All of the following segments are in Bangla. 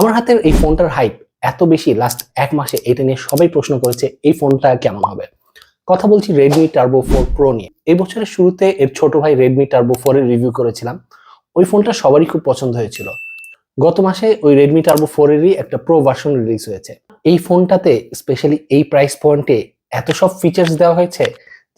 আমার হাতের এই ফোনটার হাইপ এত বেশি লাস্ট এক মাসে এটা নিয়ে সবাই প্রশ্ন করেছে, এই ফোনটা কেমন হবে? কথা বলছি রেডমি টার্বো ফোর প্রো নিয়ে। এই বছরের শুরুতে এর ছোট ভাই রেডমি টার্বো ফোর এর রিভিউ করেছিলাম। ওই ফোনটা সবারই খুব পছন্দ হয়েছিল। গত মাসে ওই রেডমি টার্বো ফোর এরই একটা প্রো ভার্সন রিলিজ হয়েছে। এই ফোনটাতে স্পেশালি এই প্রাইস পয়েন্টে এত সব ফিচার্স দেওয়া হয়েছে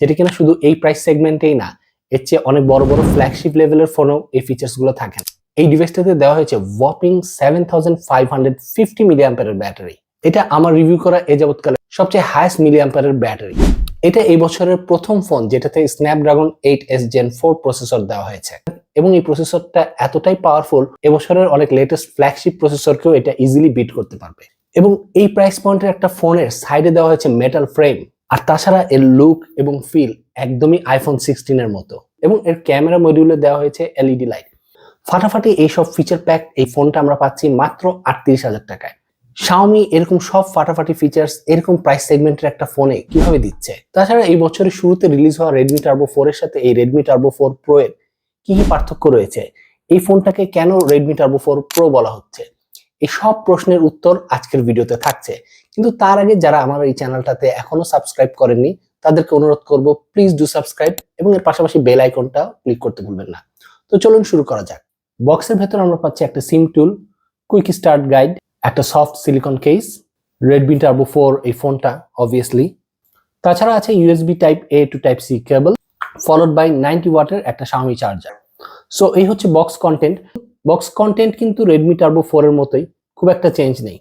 যেটা কিনা শুধু এই প্রাইস সেগমেন্টেই না, এর চেয়ে অনেক বড় বড় ফ্ল্যাগশিপ লেভেলের ফোনেও এই ফিচার্সগুলো থাকে না। এই ডিভাইসটাতে দেওয়া হয়েছে whopping seven thousand five hundred fifty মিলিয়াম্পারের battery এটা আমার রিভিউ করা এ যাবৎকালে সবচেয়ে হাইস্ট মিলিয়াম্পারের ব্যাটারি এটা এই বছরের প্রথম ফোন যেটাতে Snapdragon eight S Gen four processor দেওয়া হয়েছে। এবং এই প্রসেসরটা এতটাই পাওয়ারফুল এবছরের অনেক লেটেস্ট ফ্ল্যাগশিপ প্রসেসরকেও এটা ইজিলি বিট করতে পারবে। এবং এই প্রাইস পয়েন্টের একটা ফোনের সাইডে দেওয়া হয়েছে মেটাল ফ্রেম আর তাছাড়া এর লুক এবং ফিল একদমই আইফোন সিক্সটিনের মতো। এবং এর ক্যামেরা মডিউলে দেওয়া হয়েছে এলইডি লাইট ফাটাফাটি এইসব ফিচার প্যাক এই ফোনটা আমরা পাচ্ছি মাত্র আটত্রিশ হাজার টাকায়। শাওমি এরকম সব ফাটাফাটি ফিচার্স এরকম প্রাইস সেগমেন্টের একটা ফোনে কীভাবে দিচ্ছে? তাছাড়া এই বছরের শুরুতে রিলিজ হওয়া রেডমি টার্বো ফোর এর সাথে এই রেডমি টার্বো ফোর প্রো এর কি কি পার্থক্য রয়েছে? এই ফোনটাকে কেন রেডমি টার্বো ফোর প্রো বলা হচ্ছে? এই সব প্রশ্নের উত্তর আজকের ভিডিওতে থাকছে। কিন্তু তার আগে যারা আমার এই চ্যানেলটাতে এখনও সাবস্ক্রাইব করেননি, তাদেরকে অনুরোধ করব প্লিজ ডু সাবস্ক্রাইব এবং এর পাশাপাশি বেল আইকনটা ক্লিক করতে ভুলবেন না। তো চলুন শুরু করা যাক। বক্সের ভেতর আমরা পাচ্ছি একটা SIM tool quick start guide একটা soft silicone case Redmi Turbo four এই ফোনটা অবভিয়াসলি তাছাড়া আছে USB type A to type C cable followed by ninety ওয়াটের একটা শাওমি চার্জার সো এই হচ্ছে বক্স কন্টেন্ট বক্স কন্টেন্ট কিন্তু রেডমি টার্বো ফোর এর মতোই, খুব একটা চেঞ্জ নেই।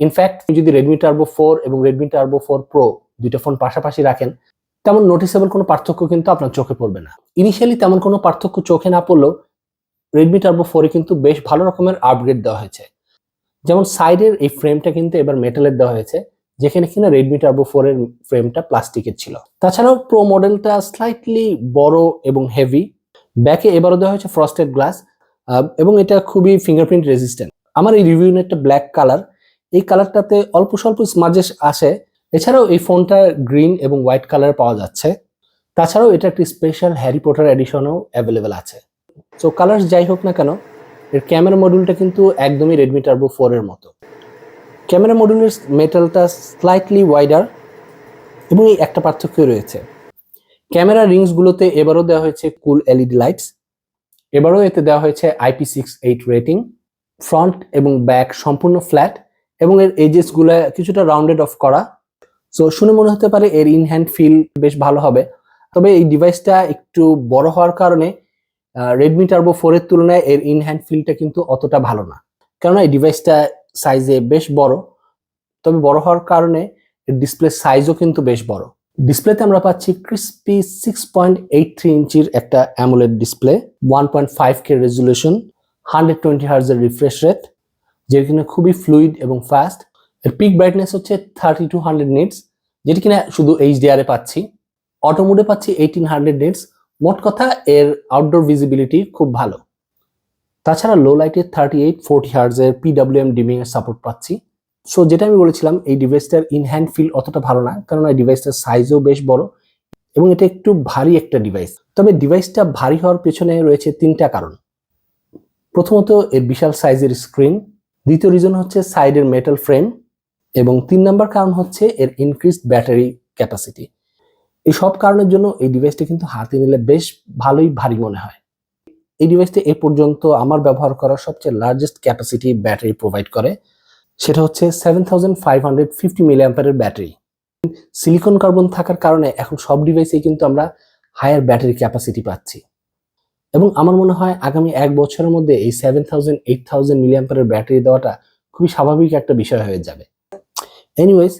ইনফ্যাক্ট যদি রেডমি টার্বো ফোর এবং রেডমি টার্বো ফোর প্রো দুইটা ফোন পাশাপাশি রাখেন, তেমন নোটিসেবল কোনো পার্থক্য কিন্তু আপনার চোখে পড়বে না। ইনিশিয়ালি তেমন কোনো পার্থক্য চোখে না পড়লেও রেডমি টার্বো ফোরে কিন্তু বেশ ভালো রকমের আপগ্রেড দেওয়া হয়েছে। যেমন সাইডের এই ফ্রেমটা কিন্তু এবার মেটালের দেওয়া হয়েছে, যেখানে কিনা রেডমি টার্বো ফোর এর ফ্রেমটা প্লাস্টিকের ছিল। তাছাড়াও প্রো মডেলটা স্লাইটলি বড় এবং হেভি ব্যাকে এবারও দেওয়া হয়েছে ফ্রস্টেড গ্লাস এবং এটা খুবই ফিঙ্গারপ্রিন্ট রেজিস্ট্যান্ট আমার এই রিভিউ একটা ব্ল্যাক কালার এই কালারটাতে অল্প স্বল্প স্মাজেস আসে। এছাড়াও এই ফোনটা গ্রিন এবং হোয়াইট কালার পাওয়া যাচ্ছে। তাছাড়াও এটা একটি স্পেশাল হ্যারি পটার এডিশনও অ্যাভেলেবেল আছে। সো কালার যাই হোক না কেন, এর ক্যামেরা মডিউলটা কিন্তু একদমই রেডমি টার্বো ফোর এর মতো। ক্যামেরা মডিউলের মেটালটা স্লাইটলি ওয়াইডার এবং এই একটা পার্থক্য রয়েছে। ক্যামেরা রিংসগুলোতে এবারও দেওয়া হয়েছে কুল এলইডি লাইটস এবারও এতে দেওয়া হয়েছে IP six eight rating front এবং ব্যাক সম্পূর্ণ ফ্ল্যাট এবং এর এজেসগুলো কিছুটা রাউন্ডেড অফ করা। সো শুনে মনে হতে পারে এর ইনহ্যান্ড ফিল বেশ ভালো হবে, তবে এই ডিভাইসটা একটু বড় হওয়ার কারণে রেডমি টার্বো ফোর এর তুলনায় এর ইনহ্যান্ড ফিলটা কিন্তু অতটা ভালো না। কেননা, এই ডিভাইসটা সাইজে বেশ বড়, তবে বড় হওয়ার কারণে এর ডিসপ্লে সাইজও কিন্তু বেশ বড়। ডিসপ্লেতে আমরা পাচ্ছি crispy six point eight three ইঞ্চির একটা AMOLED display one point five K resolution hundred twenty হার্জের refresh rate যেটা কিনা খুবই ফ্লুইড এবং ফাস্ট এর পিক ব্রাইটনেস হচ্ছে থার্টি টু হান্ড্রেড নিটস যেটা কিনা শুধু এইচডিআর পাচ্ছি। অটো মোডে পাচ্ছি এইটিন হান্ড্রেড নিটস মোট কথা, এর আউটডোর ভিজিবিলিটি খুব ভালো। তাছাড়া লো লাইটের থার্টি এইট ফোর্টি হার্জের পিডাব্লিউএম ডিমিং এর সাপোর্ট পাচ্ছি। সো যেটা আমি বলেছিলাম, এই ডিভাইসটার ইন হ্যান্ড ফিল অতটা ভালো না, কারণ এই ডিভাইসটার সাইজও বেশ বড় এবং এটা একটু ভারী একটা ডিভাইস তবে ডিভাইসটা ভারী হওয়ার পেছনে রয়েছে তিনটা কারণ। প্রথমত, এর বিশাল সাইজের স্ক্রিন দ্বিতীয় রিজন হচ্ছে সাইডের মেটাল ফ্রেম এবং তিন নম্বর কারণ হচ্ছে, এর ইনক্রিজড ব্যাটারি ক্যাপাসিটি এই সব কারণের জন্য এই ডিভাইসটা কিন্তু হাতে নিলে বেশ ভালোই ভারী মনে হয়। এই ডিভাইসটি এ পর্যন্ত আমার ব্যবহার করা সবচেয়ে লার্জেস্ট ক্যাপাসিটি ব্যাটারি প্রোভাইড করে। সেটা হচ্ছে seven thousand five hundred fifty battery silicon carbon থাকার কারণে এখন সব ডিভাইসেই কিন্তু আমরা হায়ার ব্যাটারি ক্যাপাসিটি পাচ্ছি। এবং আমার মনে হয় আগামী এক বছরের মধ্যে এই seven thousand eight thousand battery দেওয়াটা খুবই স্বাভাবিক একটা বিষয় হয়ে যাবে। এনিওয়েজ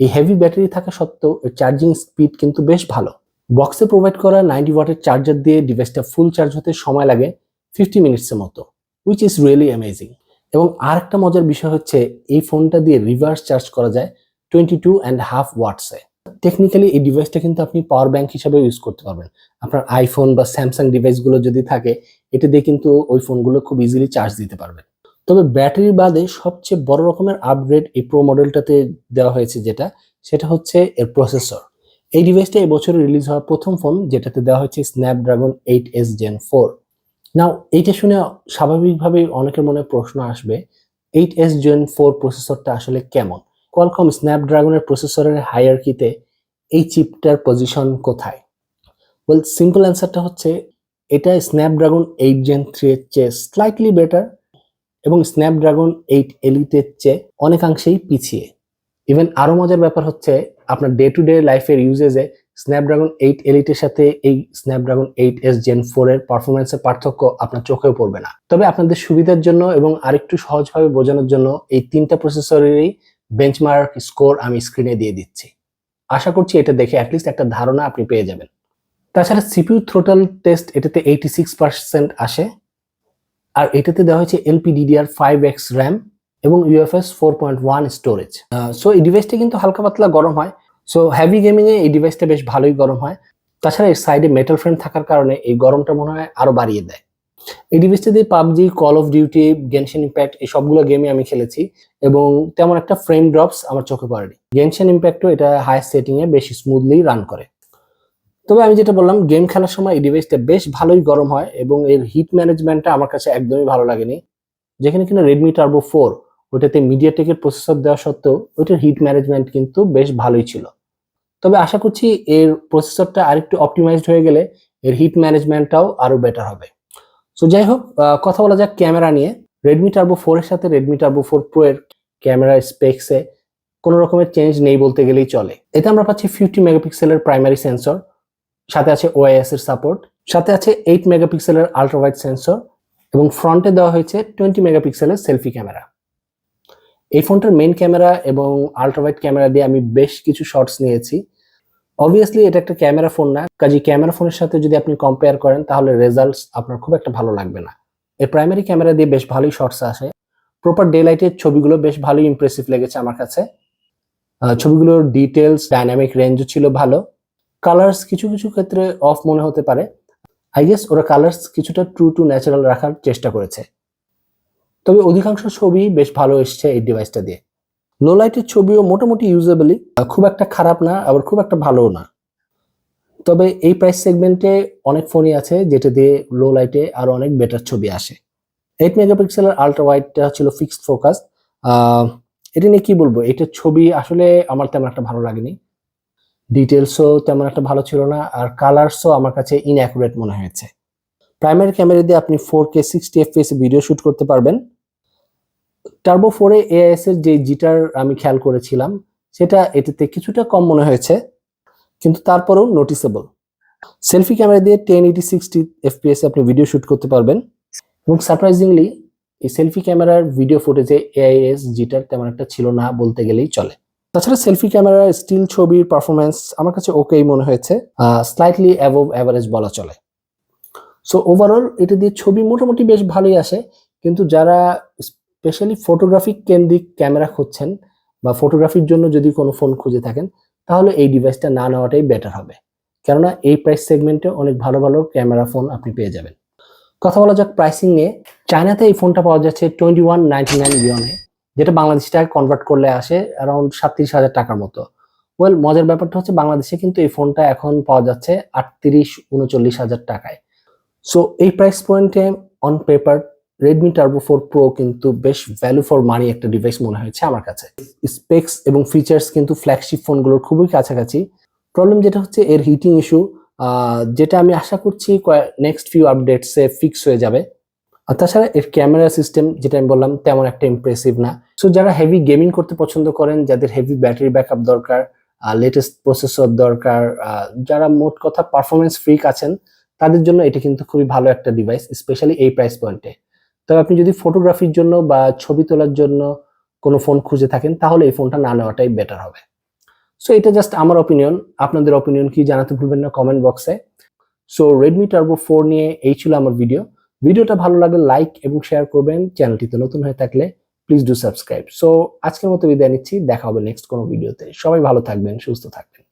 এই হেভি ব্যাটারি থাকা সত্ত্বেও এর চার্জিং স্পিড কিন্তু বেশ ভালো। বক্সে প্রোভাইড করা নাইনটি ওয়াটের চার্জার দিয়ে ডিভাইসটা ফুল চার্জ হতে সময় লাগে ফিফটি মিনিটসের মতো উইচ ইজ রিয়েলি অ্যামেজিং এবং আর একটা মজার বিষয় হচ্ছে এই ফোনটা দিয়ে রিভার্স চার্জ করা যায় টোয়েন্টি টু অ্যান্ড হাফ ওয়াটসে টেকনিক্যালি এই ডিভাইসটা কিন্তু আপনি পাওয়ার ব্যাংক হিসাবে ইউজ করতে পারবেন। আপনার আইফোন বা স্যামসাং ডিভাইসগুলো যদি থাকে এটা দিয়ে কিন্তু ওই ফোনগুলো খুব ইজিলি চার্জ দিতে পারবেন। তবে ব্যাটারি বাদে সবচেয়ে বড় রকমের আপগ্রেড এই প্রো মডেলটাতে দেওয়া হয়েছে যেটা, সেটা হচ্ছে এর প্রসেসর এই ডিভাইসটা এই বছর রিলিজ হওয়া প্রথম ফোন যেটাতে দেওয়া হয়েছে Snapdragon eight S gen four now এইটা শুনে স্বাভাবিকভাবেই অনেকের মনে প্রশ্ন আসবে এইট এস জেন ফোর প্রসেসরটা আসলে কেমন? কোয়ালকম স্ন্যাপড্রাগনের প্রসেসরের হায়ারকিতে এই চিপটার পজিশন কোথায়? ওয়েল সিম্পল অ্যান্সারটা হচ্ছে, এটা স্ন্যাপড্রাগন এইট জেন থ্রি এর চেয়ে স্লাইটলি বেটার এবং স্ন্যাপড্রাগন এইট এলিটের চেয়ে অনেকাংশেই পিছিয়ে। ইভেন আরও মজার ব্যাপার হচ্ছে, আপনার ডে টু ডে লাইফের ইউজেজে স্ন্যাপড্রাগন এইট এলিটের সাথে এই Snapdragon eight S Gen four এর পারফরমেন্সের পার্থক্য আপনার চোখেও পড়বে না। তবে আপনাদের সুবিধার জন্য এবং আরেকটু সহজভাবে বোঝানোর জন্য এই তিনটা প্রসেসরেরই বেঞ্চমার্ক স্কোর আমি স্ক্রিনে দিয়ে দিচ্ছি। আশা করছি এটা দেখে অ্যাটলিস্ট একটা ধারণা আপনি পেয়ে যাবেন। তাছাড়া সিপিউ থ্রোটাল টেস্ট এটাতে এইটি সিক্স পার্সেন্ট আসে। আর এটাতে দেওয়া হয়েছে এলপিডিডিআর ফাইভ এক্স র্যাম এবং UFS four point one storage so এই ডিভাইসটা কিন্তু হালকা পাতলা গরম হয়। সো হ্যাভি গেমিংয়ে এই ডিভাইসটা বেশ ভালোই গরম হয়। তাছাড়া এর সাইডে মেটাল ফ্রেম থাকার কারণে এই গরমটা মনে হয় আরও বাড়িয়ে দেয়। এই ডিভাইসটা দিয়ে PUBG Call of Duty Genshin Impact এই সবগুলো গেমে আমি খেলেছি এবং তেমন একটা ফ্রেম ড্রপস আমার চোখে পড়েনি। গেনশন ইম্প্যাক্টও এটা হাই সেটিংয়ে বেশ স্মুথলি রান করে। তবে আমি যেটা বললাম গেম খেলার সময় এই ডিভাইসটা বেশ ভালোই গরম হয় এবং এর হিট ম্যানেজমেন্টটা আমার কাছে একদমই ভালো লাগেনি। যেখানে কিনা রেডমি টার্বো ফোর ওইটাতে মিডিয়াটেকের প্রসেসর দেওয়া সত্ত্বেও ওইটার হিট ম্যানেজমেন্ট কিন্তু বেশ ভালোই ছিল। তবে আশা করছি এর প্রসেসরটা আরেকটু অপটিমাইজড হয়ে গেলে এর হিট ম্যানেজমেন্টটাও আরও বেটার হবে। সো যাই হোক কথা বলা যাক ক্যামেরা নিয়ে। রেডমি টার্বো ফোর এর সাথে রেডমি টার্বো ফোর প্রো এর ক্যামেরা স্পেক্সে কোনো রকমের চেঞ্জ নেই বলতে গেলেই চলে। এতে আমরা পাচ্ছি ফিফটি মেগাপিক্সেলের প্রাইমারি সেন্সর সাথে আছে ওআইএস এর সাপোর্ট সাথে আছে এইট মেগাপিক্সেলের আল্ট্রাওয়াইড সেন্সর এবং ফ্রন্টে দেওয়া হয়েছে টোয়েন্টি মেগাপিক্সেলের সেলফি ক্যামেরা এই ফোনটার মেইন ক্যামেরা এবং আল্ট্রাওয়াইড ক্যামেরা দিয়ে আমি বেশ কিছু শর্টস নিয়েছি। অবভিয়াসলি এটা একটা ক্যামেরা ফোন না। কাজে ক্যামেরা ফোনের সাথে যদি আপনি কম্পেয়ার করেন, তাহলে রেজাল্টস আপনার খুব একটা ভালো লাগবে না। এর প্রাইমারি ক্যামেরা দিয়ে বেশ ভালোই শর্টস আসে। প্রপার ডে লাইটের ছবিগুলো বেশ ভালোই ইমপ্রেসিভ লেগেছে আমার কাছে। ছবিগুলোর ডিটেলস ডাইনামিক রেঞ্জও ছিল ভালো। কালার্স কিছু কিছু ক্ষেত্রে অফ মনে হতে পারে। আই গেস ওরা কালার্স কিছুটা ট্রু টু ন্যাচারাল রাখার চেষ্টা করেছে। তবে অধিকাংশ ছবি বেশ ভালো এসছে এই ডিভাইসটা দিয়ে। লো লাইটের ছবিও মোটামুটি ইউজেবলি খুব একটা খারাপ না, আবার খুব একটা ভালোও না। তবে এই প্রাইস সেগমেন্টে অনেক ফোনই আছে যেটা দিয়ে লো লাইটে আরও অনেক বেটার ছবি আসে। এইট মেগাপিক্সেলের আলট্রা ওয়াইডটা ছিল ফিক্সড ফোকাস এটা নিয়ে কি বলব? এটার ছবি আসলে আমার তেমন একটা ভালো লাগেনি। ডিটেলসও তেমন একটা ভালো ছিল না, আর কালার্সও আমার কাছে ইনঅ্যাকুরেট মনে হয়েছে। প্রাইমারি ক্যামেরা দিয়ে আপনি four K sixty FPS video shoot করতে পারবেন। টার্বো ফোরে এআইএস এর যে জিটার আমি খেয়াল করেছিলাম, সেটা এটাতে কিছুটা কম মনে হয়েছে, কিন্তু তারপরেও নোটিসেবল সেলফি ক্যামেরা দিয়ে ten eighty sixty F FPS আপনি ভিডিও শুট করতে পারবেন। এবং সারপ্রাইজিংলি এই সেলফি ক্যামেরার ভিডিও ফুটেজে এআইএস জিটার তেমন একটা ছিল না বলতে গেলেই চলে। তাছাড়া সেলফি ক্যামেরার স্টিল ছবির পারফরমেন্স আমার কাছে ওকেই মনে হয়েছে স্লাইটলি অ্যাভব অ্যাভারেজ বলা চলে। সো ওভারঅল এটা দিয়ে ছবি মোটামুটি বেশ ভালোই আসে, কিন্তু যারা স্পেশালি ফটোগ্রাফিক কেন্দ্রিক ক্যামেরা খুঁজছেন বা ফটোগ্রাফির জন্য যদি কোনো ফোন খুঁজে থাকেন, তাহলে এই ডিভাইসটা না নেওয়াটাই বেটার হবে। কেননা এই প্রাইস সেগমেন্টে অনেক ভালো ভালো ক্যামেরা ফোন আপনি পেয়ে যাবেন। কথা বলা যাক প্রাইসিং নিয়ে। চায়নাতে এই ফোনটা পাওয়া যাচ্ছে টোয়েন্টি ওয়ান নাইনটি নাইন ইয়নে যেটা বাংলাদেশ টাকা কনভার্ট করলে আসে অ্যারাউন্ড সাতত্রিশ হাজার টাকার মতো। ওয়েল মজার ব্যাপারটা হচ্ছে বাংলাদেশে কিন্তু এই ফোনটা এখন পাওয়া যাচ্ছে আটত্রিশ উনচল্লিশ হাজার টাকায়। সো এই প্রাইস পয়েন্টে on paper Redmi turbo four pro কিন্তু বেশ ভ্যালু ফর মানি একটা ডিভাইস মনে হয়েছে আমার কাছে। স্পেক্স এবং ফিচার্স কিন্তু ফ্ল্যাগশিপ ফোনগুলোর খুবই কাছাকাছি। প্রবলেম যেটা হচ্ছে এর হিটিং ইস্যু যেটা আমি আশা করছি নেক্সট ফিউ আপডেটসে ফিক্স হয়ে যাবে। আর তাছাড়া এর ক্যামেরা সিস্টেম যেটা আমি বললাম, তেমন একটা ইমপ্রেসিভ না। সো যারা হেভি গেমিং করতে পছন্দ করেন, যাদের হেভি ব্যাটারি ব্যাকআপ দরকার লেটেস্ট প্রসেসর দরকার যারা মোট কথা পারফরমেন্স ফ্রিক আছেন, তাদের জন্য এটা কিন্তু খুবই ভালো একটা ডিভাইস স্পেশালি এই প্রাইস পয়েন্টে তবে আপনি যদি ফটোগ্রাফির জন্য বা ছবি তোলার জন্য কোনো ফোন খুঁজে থাকেন, তাহলে এই ফোনটা না নেওয়াটাই বেটার হবে। সো এটা জাস্ট আমার অপিনিয়ন আপনাদের অপিনিয়ন কি জানাতে ভুলবেন না কমেন্ট বক্সে সো রেডমি টার্বো ফোর নিয়ে এই ছিল আমার ভিডিও ভিডিওটা ভালো লাগলে লাইক এবং শেয়ার করবেন। চ্যানেলটিতে নতুন হয়ে থাকলে প্লিজ ডু সাবস্ক্রাইব সো আজকের মতো বিদায় নিচ্ছি। দেখা হবে নেক্সট কোনো ভিডিওতে সবাই ভালো থাকবেন, সুস্থ থাকবেন।